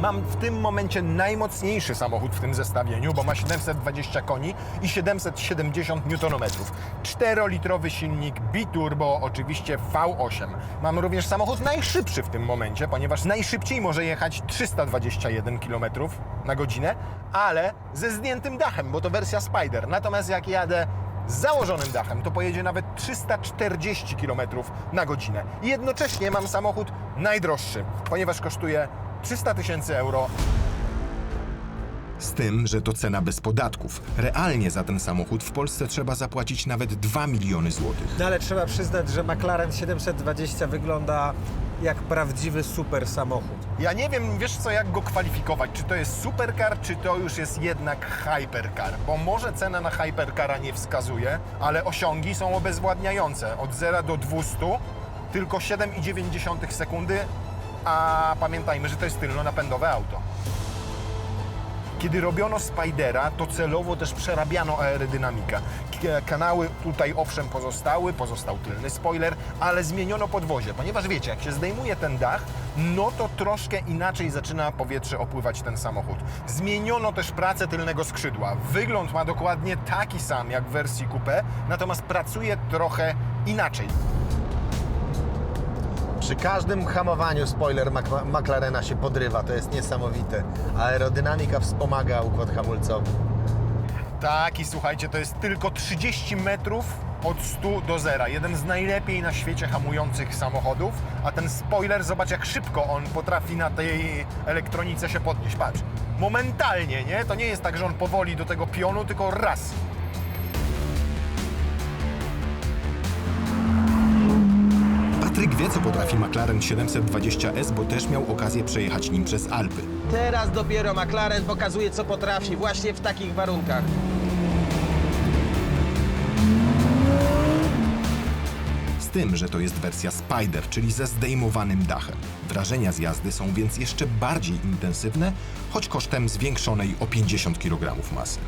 Mam w tym momencie najmocniejszy samochód w tym zestawieniu, bo ma 720 koni i 770 Nm. 4-litrowy silnik biturbo, oczywiście V8. Mam również samochód najszybszy w tym momencie, ponieważ najszybciej może jechać 321 km na godzinę, ale ze zdjętym dachem, bo to wersja Spider. Natomiast jak jadę z założonym dachem, to pojedzie nawet 340 km na godzinę. I jednocześnie mam samochód najdroższy, ponieważ kosztuje 300 tysięcy euro. Z tym, że to cena bez podatków. Realnie za ten samochód w Polsce trzeba zapłacić nawet 2 miliony złotych. No ale trzeba przyznać, że McLaren 720 wygląda jak prawdziwy super samochód. Ja nie wiem, wiesz co, jak go kwalifikować. Czy to jest supercar, czy to już jest jednak hypercar? Bo może cena na hypercara nie wskazuje, ale osiągi są obezwładniające. Od 0 do 200 tylko 7,9 sekundy, a pamiętajmy, że to jest tylno-napędowe auto. Kiedy robiono Spidera, to celowo też przerabiano aerodynamikę. Kanały tutaj owszem pozostały, pozostał tylny spoiler, ale zmieniono podwozie, ponieważ wiecie, jak się zdejmuje ten dach, no to troszkę inaczej zaczyna powietrze opływać ten samochód. Zmieniono też pracę tylnego skrzydła. Wygląd ma dokładnie taki sam jak w wersji coupe, natomiast pracuje trochę inaczej. Przy każdym hamowaniu spoiler McLarena się podrywa, to jest niesamowite. Aerodynamika wspomaga układ hamulcowy. Tak, i słuchajcie, to jest tylko 30 metrów od 100 do 0. Jeden z najlepiej na świecie hamujących samochodów, a ten spoiler, zobacz jak szybko on potrafi na tej elektronice się podnieść. Patrz, momentalnie, nie? To nie jest tak, że on powoli do tego pionu, tylko raz. Wie, co potrafi McLaren 720S, bo też miał okazję przejechać nim przez Alpy. Teraz dopiero McLaren pokazuje, co potrafi właśnie w takich warunkach. Z tym, że to jest wersja Spider, czyli ze zdejmowanym dachem. Wrażenia z jazdy są więc jeszcze bardziej intensywne, choć kosztem zwiększonej o 50 kg masy.